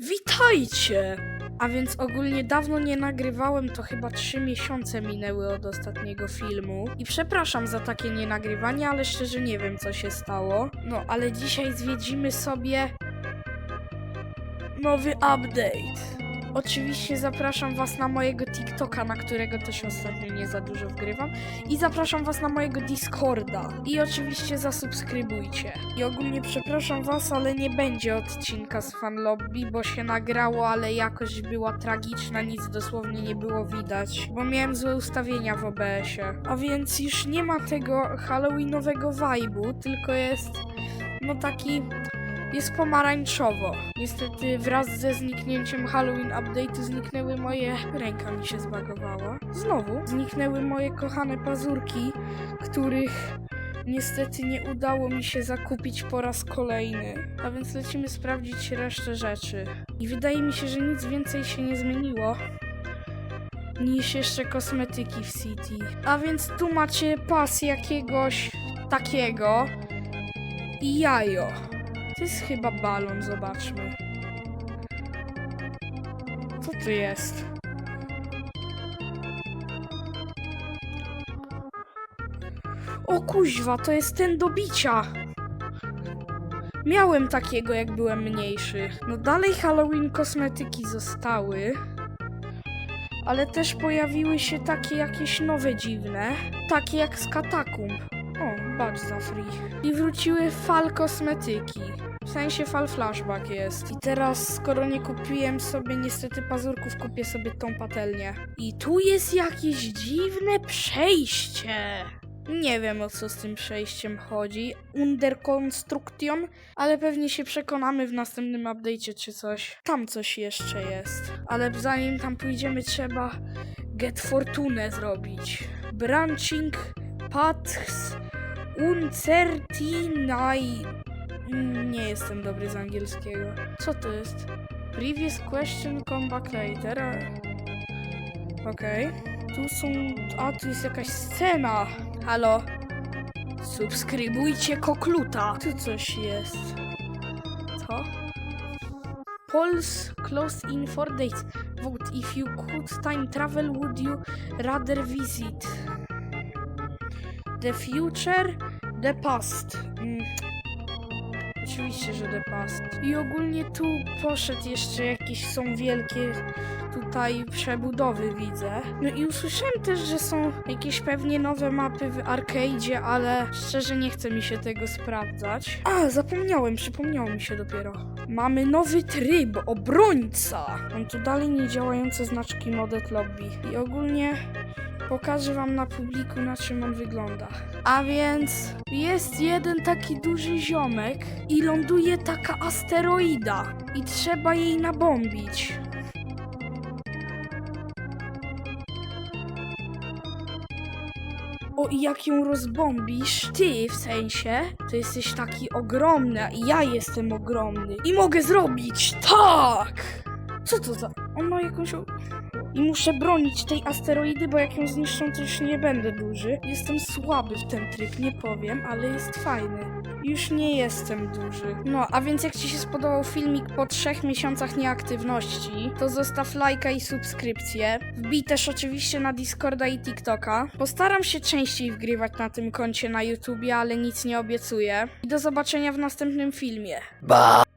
Witajcie! A więc ogólnie dawno nie nagrywałem, to chyba 3 miesiące minęły od ostatniego filmu. I przepraszam za takie nienagrywanie, ale szczerze nie wiem co się stało. No, ale dzisiaj zwiedzimy sobie nowy update. Oczywiście zapraszam was na mojego TikToka, na którego też ostatnio nie za dużo wgrywam. I zapraszam was na mojego Discorda. I oczywiście zasubskrybujcie. I ogólnie przepraszam was, ale nie będzie odcinka z fan lobby, bo się nagrało, ale jakość była tragiczna, nic dosłownie nie było widać, bo miałem złe ustawienia w OBS-ie. A więc już nie ma tego halloweenowego vibe'u, tylko jest no taki jest pomarańczowo. Niestety wraz ze zniknięciem Halloween Update'u zniknęły moje... Ręka mi się zbagowała. Znowu zniknęły moje kochane pazurki, których niestety nie udało mi się zakupić po raz kolejny. A więc lecimy sprawdzić resztę rzeczy. I wydaje mi się, że nic więcej się nie zmieniło niż jeszcze kosmetyki w City. A więc tu macie pas jakiegoś takiego i jajo. To jest chyba balon, zobaczmy. Co to jest? O kuźwa, to jest ten do bicia. Miałem takiego, jak byłem mniejszy. No dalej Halloween kosmetyki zostały. Ale też pojawiły się takie jakieś nowe dziwne. Takie jak z katakumb. O, badge za free. I wróciły fal kosmetyki. W sensie fal flashback jest. I teraz, skoro nie kupiłem sobie niestety pazurków, kupię sobie tą patelnię. I tu jest jakieś dziwne przejście. Nie wiem o co z tym przejściem chodzi. Under construction, ale pewnie się przekonamy w następnym update'cie czy coś. Tam coś jeszcze jest. Ale zanim tam pójdziemy, trzeba get fortune zrobić. Branching paths uncertainai. Mm, Nie jestem dobry z angielskiego. Co to jest? Previous question, come back later. Okej. Tu są... A, tu jest jakaś scena. Halo? Subskrybujcie Kokluta. Tu coś jest. Co? Polls closed in four days. Vote if you could time travel, would you rather visit the future, the past? Mm. Oczywiście, że The Past. I ogólnie tu poszedł jeszcze jakieś są wielkie tutaj przebudowy widzę. No i usłyszałem też, że są jakieś pewnie nowe mapy w arcade'zie, ale szczerze nie chce mi się tego sprawdzać. A, zapomniałem, przypomniało mi się dopiero. Mamy nowy tryb, obrońca! Mam tu dalej niedziałające znaczki Modet Lobby. I ogólnie pokażę wam na publiku, na czym on wygląda. A więc jest jeden taki duży ziomek i ląduje taka asteroida i trzeba jej nabombić. O, i jak ją rozbombisz, ty w sensie, to jesteś taki ogromny, a ja jestem ogromny. I mogę zrobić tak! Co to za... On ma jakąś... I muszę bronić tej asteroidy, bo jak ją zniszczą, to już nie będę duży. Jestem słaby w ten tryb, nie powiem, ale jest fajny. Już nie jestem duży. No, a więc jak Ci się spodobał filmik po trzech miesiącach nieaktywności, to zostaw lajka i subskrypcję. Wbij też oczywiście na Discorda i TikToka. Postaram się częściej wgrywać na tym koncie na YouTubie, ale nic nie obiecuję. I do zobaczenia w następnym filmie. Ba.